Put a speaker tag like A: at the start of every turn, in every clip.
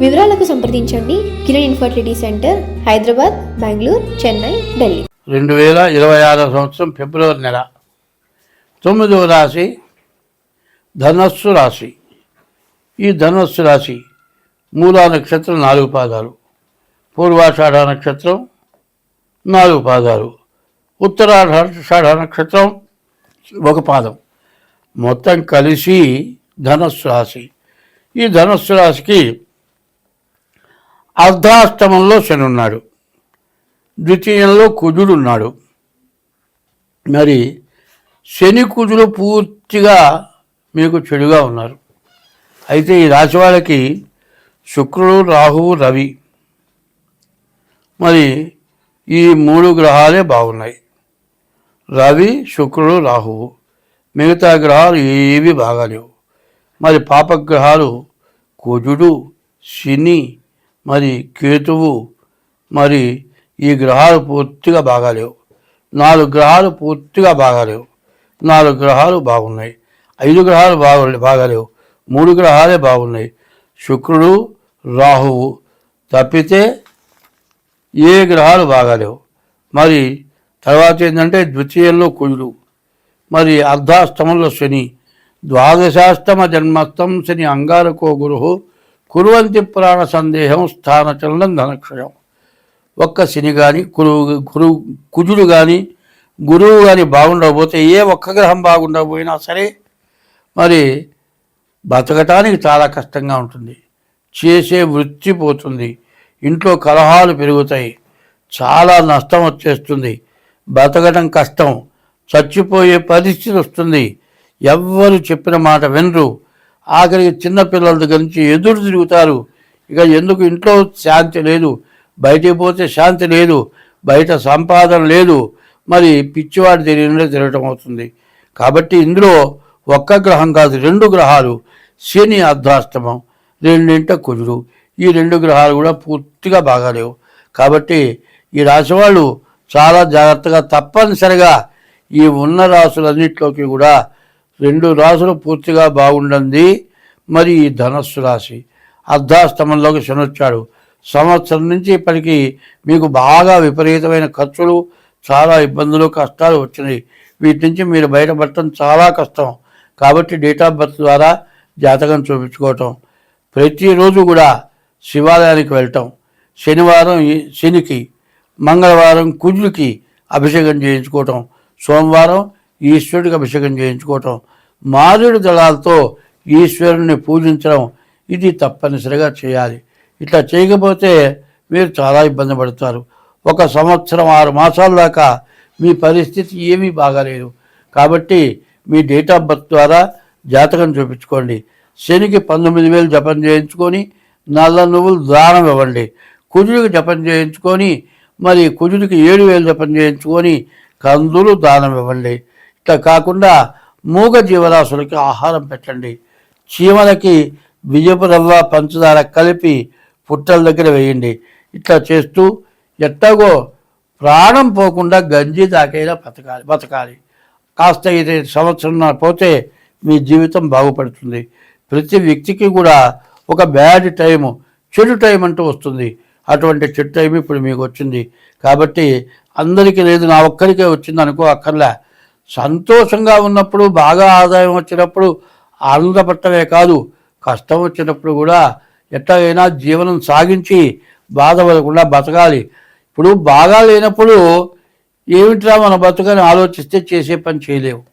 A: వివరాలకు సంప్రదించండి. Kiran infertility centre Hyderabad Bengaluru Chennai Delhi.
B: రెండు వేల ఇరవై ఆరో సంవత్సరం ఫిబ్రవరి నెల. తొమ్మిదవ రాశి ధనస్సు రాశి. ఈ ధనస్సు రాశి మూలా నక్షత్రం నాలుగు పాదాలు. పూర్వాషాఢ నక్షత్రం నాలుగు పాదాలు. ఉత్తరాషాఢ నక్షత్రం ఒక పాదం. మొత్తం కలిసి ధనస్సు రాశి. ఈ ధనస్సు రాశికి అర్ధాష్టమంలో శని ఉన్నాడు. ద్వితీయంలో కుజుడు ఉన్నాడు. మరి శని కుజులు పూర్తిగా మీకు చెడుగా ఉన్నారు. అయితే ఈ రాశి వాళ్ళకి శుక్రుడు రాహువు రవి మరి ఈ మూడు గ్రహాలే బాగున్నాయి. రవి శుక్రుడు రాహువు మిగతా గ్రహాలు ఏవి బాగాలేవు. మరి పాపగ్రహాలు కుజుడు శని మరి కేతువు మరి ఈ గ్రహాలు పూర్తిగా బాగాలేవు. నాలుగు గ్రహాలు పూర్తిగా బాగాలేవు. నాలుగు గ్రహాలు బాగున్నాయి. ఐదు గ్రహాలు బాగలే బాగాలేవు. మూడు గ్రహాలే బాగున్నాయి. శుక్రుడు రాహువు తప్పితే ఏ గ్రహాలు బాగాలేవు. మరి తర్వాత ఏంటంటే ద్వితీయంలో కుజుడు. మరి అర్ధాష్టమంలో శని. ద్వాదశాష్టమ జన్మస్థం శని అంగారకో గురు కురువంతి పురాణ సందేహం స్థాన చలనం ధనక్షయం. ఒక్క శని కానీ కురువు గురువు కుజుడు కానీ గురువు కానీ బాగుండకపోతే ఏ ఒక్క గ్రహం బాగుండకపోయినా సరే మరి బతకటానికి చాలా కష్టంగా ఉంటుంది. చేసే వృత్తి పోతుంది. ఇంట్లో కలహాలు పెరుగుతాయి. చాలా నష్టం వచ్చేస్తుంది. బతకడం కష్టం. చచ్చిపోయే పరిస్థితి వస్తుంది. ఎవ్వరు చెప్పిన మాట వినరు. ఆఖరికి చిన్నపిల్లల దగ్గర నుంచి ఎదురు తిరుగుతారు. ఇక ఎందుకు ఇంట్లో శాంతి లేదు? బయటికి పోతే శాంతి లేదు. బయట సంపాదన లేదు. మరి పిచ్చివాడి తెలియనే తిరగటం అవుతుంది. కాబట్టి ఇందులో ఒక్క గ్రహం కాదు రెండు గ్రహాలు. శని అర్ధాష్టమం రెండింట కుజుడు. ఈ రెండు గ్రహాలు కూడా పూర్తిగా బాగాలేవు కాబట్టి ఈ రాశి వాళ్ళు చాలా జాగ్రత్తగా తప్పనిసరిగా ఈ ఉన్న రాసులన్నింటిలోకి కూడా రెండు రాసులు పూర్తిగా బాగుండండి మరి ఈ ధనస్సు రాశి అర్ధాస్తమంలోకి శనొచ్చాడు. సంవత్సరం నుంచి ఇప్పటికీ మీకు బాగా విపరీతమైన ఖర్చులు చాలా ఇబ్బందులు కష్టాలు వచ్చినాయి. వీటి నుంచి మీరు బయటపడటం చాలా కష్టం. కాబట్టి డేట్ ఆఫ్ బర్త్ ద్వారా జాతకం చూపించుకోవటం. ప్రతిరోజు కూడా శివాలయానికి వెళ్ళటం. శనివారం శనికి మంగళవారం కుజుడికి అభిషేకం చేయించుకోవటం. సోమవారం ఈశ్వరుడికి అభిషేకం చేయించుకోవటం మారేడు దళాలతో ఈశ్వరుని పూజించడం ఇది తప్పనిసరిగా చేయాలి. ఇట్లా చేయకపోతే మీరు చాలా ఇబ్బంది పడతారు. ఒక సంవత్సరం ఆరు మాసాల దాకా మీ పరిస్థితి ఏమీ బాగాలేదు. కాబట్టి మీ డేట్ ఆఫ్ బర్త్ ద్వారా జాతకం చూపించుకోండి. శనికి పంతొమ్మిది వేలు జపం చేయించుకొని నల్ల నువ్వులు దానం ఇవ్వండి. కుజుడికి జపం చేయించుకొని మరి కుజుడికి ఏడు వేలు జపం చేయించుకొని కందులు దానం ఇవ్వండి. ఇట్లా కాకుండా మూగ జీవరాశులకి ఆహారం పెట్టండి. చీమలకి బియ్యపు రవ్వ పంచదార కలిపి పుట్టల దగ్గర వేయండి. ఇట్లా చేస్తూ ఎట్టాగో ప్రాణం పోకుండా గంజి దాకైనా బతకాలి బతకాలి. కాస్త ఇది సంవత్సరం పోతే మీ జీవితం బాగుపడుతుంది. ప్రతి వ్యక్తికి కూడా ఒక బ్యాడ్ టైము చెడు టైం అంటూ వస్తుంది. అటువంటి చెడు టైం ఇప్పుడు మీకు వచ్చింది. కాబట్టి అందరికీ లేదు నా ఒక్కరికే వచ్చింది అనుకో అక్కర్లే. సంతోషంగా ఉన్నప్పుడు బాగా ఆదాయం వచ్చినప్పుడు ఆనందపడటమే కాదు కష్టం వచ్చినప్పుడు కూడా ఎట్లాగైనా జీవనం సాగించి బాధపడకుండా బతకాలి. ఇప్పుడు బాగా లేనప్పుడు ఏమిట్రా మన బతుకని ఆలోచిస్తే చేసే పని చేయలేవు.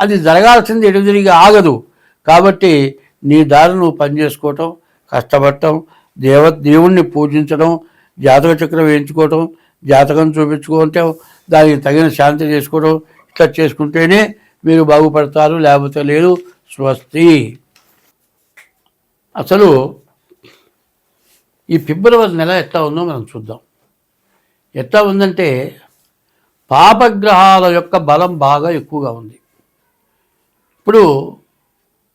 B: అది జరగాల్సింది ఎటు ఆగదు. కాబట్టి నీ దారి నువ్వు పని చేసుకోవటం కష్టపడటం దేవ దేవుణ్ణి పూజించడం జాతక చక్రం వేయించుకోవటం జాతకం చూపించుకోవటం దానికి తగిన శాంతి చేసుకోవడం ఇట్లా చేసుకుంటేనే మీరు బాగుపడతారు లేకపోతే లేదు స్వస్తి. అసలు ఈ ఫిబ్రవరి నెల ఎట్లా ఉందో మనం చూద్దాం. ఎట్లా ఉందంటే పాపగ్రహాల యొక్క బలం బాగా ఎక్కువగా ఉంది. ఇప్పుడు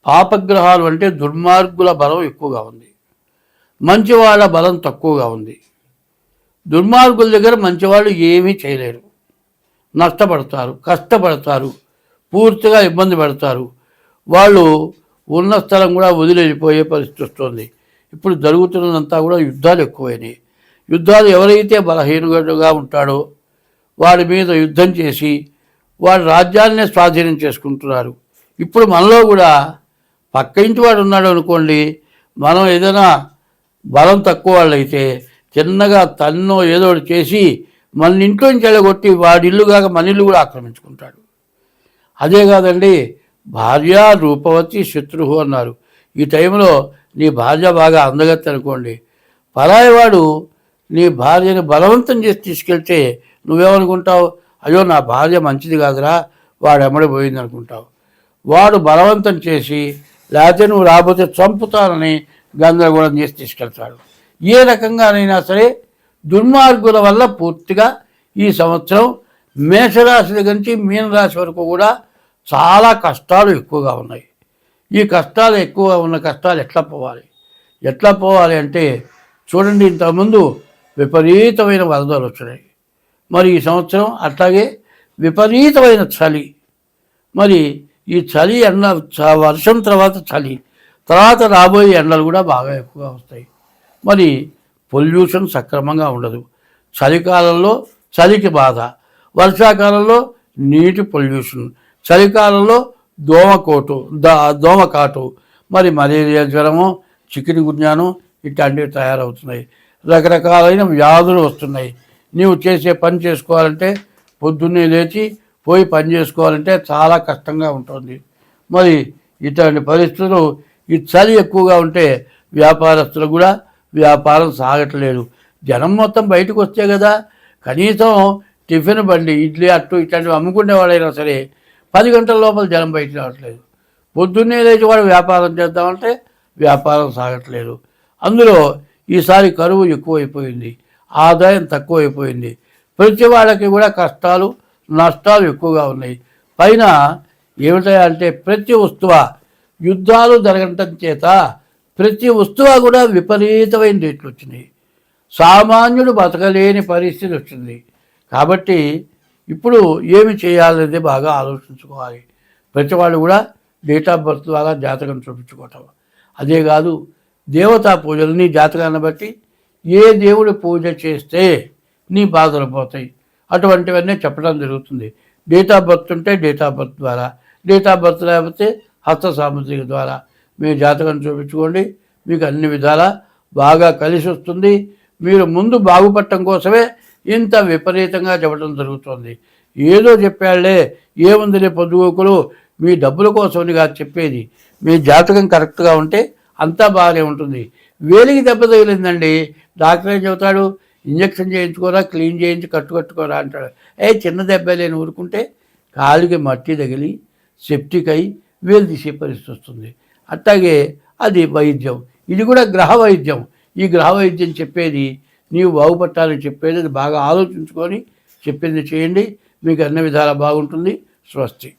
B: పాపగ్రహాలు అంటే దుర్మార్గుల బలం ఎక్కువగా ఉంది. మంచివాళ్ళ బలం తక్కువగా ఉంది. దుర్మార్గుల దగ్గర మంచివాళ్ళు ఏమీ చేయలేరు. నష్టపడతారు కష్టపడతారు పూర్తిగా ఇబ్బంది పడతారు. వాళ్ళు ఉన్న స్థలం కూడా వదిలేసిపోయే పరిస్థితి వస్తుంది. ఇప్పుడు జరుగుతున్నదంతా కూడా యుద్ధాలు ఎక్కువైనాయి. యుద్ధాలు ఎవరైతే బలహీనగా ఉంటాడో వాడి మీద యుద్ధం చేసి వాడి రాజ్యాన్నే స్వాధీనం చేసుకుంటున్నారు. ఇప్పుడు మనలో కూడా పక్క ఇంటి వాడు ఉన్నాడు అనుకోండి మనం ఏదైనా బలం తక్కువ వాళ్ళైతే చిన్నగా తన్నో ఏదో ఒకటి చేసి మన ఇంట్లో నుంచి వెళ్ళగొట్టి వాడి ఇల్లు కాక మన ఇల్లు కూడా ఆక్రమించుకుంటాడు. అదే కాదండి భార్య రూపవతి శత్రువు అన్నారు. ఈ టైంలో నీ భార్య బాగా అందగత్తి అనుకోండి. పరాయివాడు నీ భార్యని బలవంతం చేసి తీసుకెళ్తే నువ్వేమనుకుంటావు? అయ్యో నా భార్య మంచిది కాదురా వాడు ఎమ్మడి పోయింది అనుకుంటావు. వాడు బలవంతం చేసి లేకపోతే నువ్వు రాబోతే చంపుతానని గందరగోళం చేసి తీసుకెళ్తాడు. ఏ రకంగానైనా సరే దుర్మార్గుల వల్ల పూర్తిగా ఈ సంవత్సరం మేషరాశి దగ్గర నుంచి మీనరాశి వరకు కూడా చాలా కష్టాలు ఎక్కువగా ఉన్నాయి. ఈ కష్టాలు ఎక్కువగా ఉన్న కష్టాలు ఎట్లా పోవాలి? ఎట్లా పోవాలి అంటే చూడండి ఇంతకుముందు విపరీతమైన వరదలు వచ్చినాయి. మరి ఈ సంవత్సరం అట్లాగే విపరీతమైన చలి. మరి ఈ చలి ఎండ చ- వర్షం తర్వాత చలి తర్వాత రాబోయే ఎండలు కూడా బాగా ఎక్కువగా వస్తాయి. మరి పొల్యూషన్ సక్రమంగా ఉండదు. చలికాలంలో చలికి బాధ వర్షాకాలంలో నీటి పొల్యూషన్ చలికాలంలో దోమకోటు దా దోమకాటు మరి మలేరియా జ్వరము చికెన్ గున్యాను ఇట్లాంటివి తయారవుతున్నాయి. రకరకాలైన వ్యాధులు వస్తున్నాయి. నీవు చేసే పని చేసుకోవాలంటే పొద్దున్నే లేచి పోయి పని చేసుకోవాలంటే చాలా కష్టంగా ఉంటుంది. మరి ఇట్లాంటి పరిస్థితులు ఈ చలి ఎక్కువగా ఉంటే వ్యాపారస్తులు కూడా వ్యాపారం సాగట్లేదు. జనం మొత్తం బయటకు వస్తే కదా కనీసం టిఫిన్ బండి ఇడ్లీ అట్టు ఇట్లాంటివి అమ్ముకునేవాడైనా సరే పది గంటల లోపల జనం బయట రావట్లేదు. పొద్దున్నే లేచి వాడు వ్యాపారం చేద్దామంటే వ్యాపారం సాగట్లేదు. అందులో ఈసారి కరువు ఎక్కువైపోయింది. ఆదాయం తక్కువైపోయింది. ప్రతి వాళ్ళకి కూడా కష్టాలు నష్టాలు ఎక్కువగా ఉన్నాయి. పైన ఏమిటంటే ప్రతి వస్తువ యుద్ధాలు జరగటం చేత ప్రతి వస్తువు కూడా విపరీతమైన రేట్లు వచ్చినాయి. సామాన్యుడు బతకలేని పరిస్థితి వచ్చింది. కాబట్టి ఇప్పుడు ఏమి చేయాలనేది బాగా ఆలోచించుకోవాలి. ప్రతి వాళ్ళు కూడా డేట్ ఆఫ్ బర్త్ ద్వారా జాతకం చూపించుకోవటం. అదే కాదు దేవతా పూజలు నీ జాతకాన్ని బట్టి ఏ దేవుడు పూజ చేస్తే నీ బాధలు పోతాయి. అటువంటివన్నీ చెప్పడం జరుగుతుంది. డేట్ ఆఫ్ బర్త్ ఉంటే డేట్ ఆఫ్ బర్త్ ద్వారా డేట్ ఆఫ్ బర్త్ లేకపోతే హస్త సాముద్రిక ద్వారా మీ జాతకం చూపించుకోండి. మీకు అన్ని విధాలా బాగా కలిసి వస్తుంది. మీరు ముందు బాగుపడటం కోసమే ఇంత విపరీతంగా చెప్పడం జరుగుతుంది. ఏదో చెప్పాళ్ళే ఏముందిలే పొద్దుగోకులు మీ డబ్బుల కోసమని కాదు చెప్పేది. మీ జాతకం కరెక్ట్గా ఉంటే అంతా బాగానే ఉంటుంది. వేలికి దెబ్బ తగిలిందండి. డాక్టర్ ఏం చెబుతాడు? ఇంజక్షన్ చేయించుకోరా క్లీన్ చేయించి కట్టు కట్టుకోరా అంటాడు. ఏ చిన్న దెబ్బ లేని ఊరుకుంటే కాలికి మట్టి తగిలి సెప్టిక్ అయి వేలు తీసే పరిస్థితి వస్తుంది. అట్లాగే అది వైద్యం. ఇది కూడా గ్రహ వైద్యం. ఈ గ్రహ వైద్యం చెప్పేది నీవు బాగుపట్టాలని చెప్పేది అది బాగా ఆలోచించుకొని చెప్పింది చేయండి. మీకు అన్ని విధాలా బాగుంటుంది. స్వస్తి.